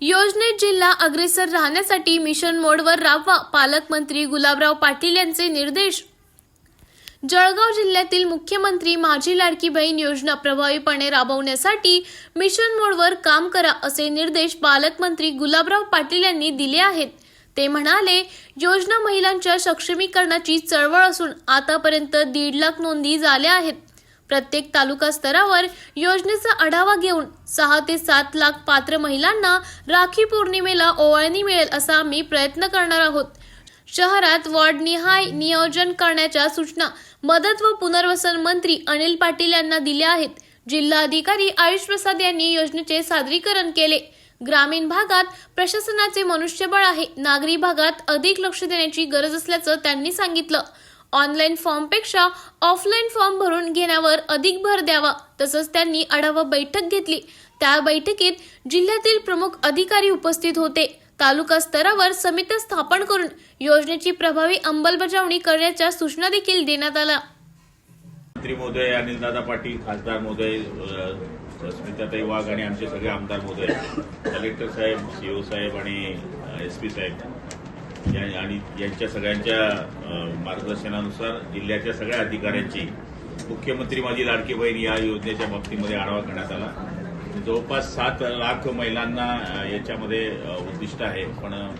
योजनेत जिल्हा अग्रेसर राहण्यासाठी मिशन मोडवर राबवा पालकमंत्री गुलाबराव पाटील यांचे निर्देश. जळगाव जिल्ह्यातील मुख्यमंत्री माझी लाडकी बहीण योजना प्रभावीपणे राबवण्यासाठी मिशन मोडवर काम करा असे निर्देश पालकमंत्री गुलाबराव पाटील यांनी दिले आहेत. ते म्हणाले योजना महिलांच्या सक्षमीकरणाची चळवळ असून आतापर्यंत दीड लाख नोंदी झाल्या आहेत. प्रत्येक तालुका स्तरावर योजनेचा आढावा घेऊन सहा ते सात लाख पात्र महिलांना राखी पौर्णिमेला ओवाळणी मिळेल असा आम्ही प्रयत्न करणार आहोत. शहरात वॉर्डनिहाय नियोजन करण्याच्या सूचना मदत व पुनर्वसन मंत्री अनिल पाटील यांना दिल्या आहेत. जिल्हाधिकारी आयुष प्रसाद यांनी योजनेचे सादरीकरण केले. ग्रामीण भागात प्रशासनाचे मनुष्यबळ आहे. नागरी भागात अधिक लक्ष देण्याची गरज असल्याचं त्यांनी सांगितलं. ऑनलाईन फॉर्मपेक्षा ऑफलाईन फॉर्म भरून घेण्यावर अधिक भर द्यावा तसंच त्यांनी आढावा बैठक घेतली. त्या बैठकीत जिल्ह्यातील प्रमुख अधिकारी उपस्थित होते. तालुका स्तरावर समित्या स्थापन करून योजनेची प्रभावी अंमलबजावणी करण्याच्या सूचना देखील देण्यात आल्या. मंत्री महोदय अनिलदादा पाटील खासदार महोदय स्मिताताई वाघ आणि आमचे सगळे आमदार महोदय कलेक्टर साहेब सीओ साहेब आणि एस पी साहेब. या- आणि यांच्या सगळ्यांच्या मार्गदर्शनानुसार जिल्ह्याच्या सगळ्या अधिकाऱ्यांची मुख्यमंत्री माझी लाडकी बहीण या योजनेच्या बाबतीमध्ये आढावा घेण्यात आला. जवळपास सात लाख महिलांना याच्यामध्ये उद्दिष्ट आहे. पण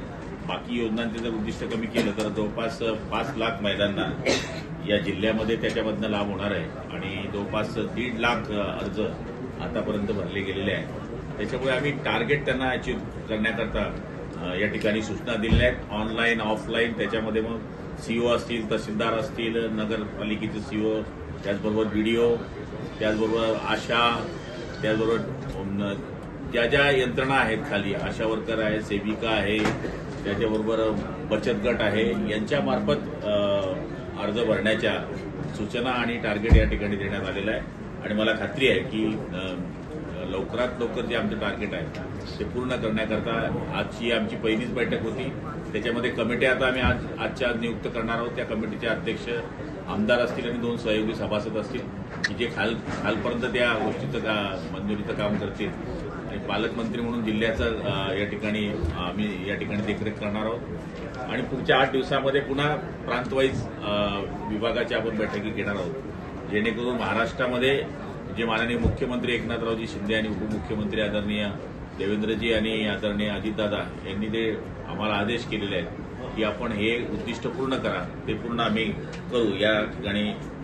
बाकी योजनांचे जर उद्दिष्ट कमी केलं तर जवळपास पाच लाख महिलांना या जिल्ह्यामध्ये त्याच्यामधनं लाभ होणार आहे. आणि जवळपास दीड लाख अर्ज आतापर्यंत भरले गेलेले आहेत. त्याच्यामुळे आम्ही टार्गेट त्यांना अचीव्ह करण्याकरता या ठिकाणी सूचना दिलेल्या आहेत. ऑनलाईन ऑफलाईन त्याच्यामध्ये मग सीओ असतील तहसीलदार असतील नगरपालिकेचे सीओ त्याचबरोबर व्हिडिओ त्याचबरोबर आशा त्याचबरोबर ज्या ज्या यंत्रणा आहेत खाली आशा वर्कर आहे सेविका आहे त्याच्याबरोबर बचत गट आहे यांच्यामार्फत अर्ज भरण्याच्या सूचना आणि टार्गेट या ठिकाणी देण्यात आलेलं आहे. आणि मला खात्री आहे की लवकरात लवकर जे आमचं टार्गेट आहे ते पूर्ण करण्याकरता आजची आमची पहिलीच बैठक होती. त्याच्यामध्ये कमिटी आता आम्ही आज आजच्या आज नियुक्त करणार आहोत. त्या कमिटीचे अध्यक्ष आमदार असतील आणि दोन सहयोगी सभासद असतील की जे खाल खालपर्यंत त्या गोष्टीचं का मंजुरीचं काम करतील. आणि पालकमंत्री म्हणून जिल्ह्याचं या ठिकाणी आम्ही या ठिकाणी देखरेख करणार आहोत. आणि पुढच्या आठ दिवसामध्ये पुन्हा प्रांतवाईज विभागाच्या आपण बैठकी घेणार आहोत. जेणेकरून महाराष्ट्रामध्ये जे माननीय मुख्यमंत्री एकनाथरावजी शिंदे आणि उपमुख्यमंत्री आदरणीय देवेंद्रजी आणि आदरणीय अजितदादा यांनी जे आम्हाला आदेश केलेले आहेत की आपण हे उद्दिष्ट पूर्ण करा ते पूर्ण आम्ही करू. या ठिकाणी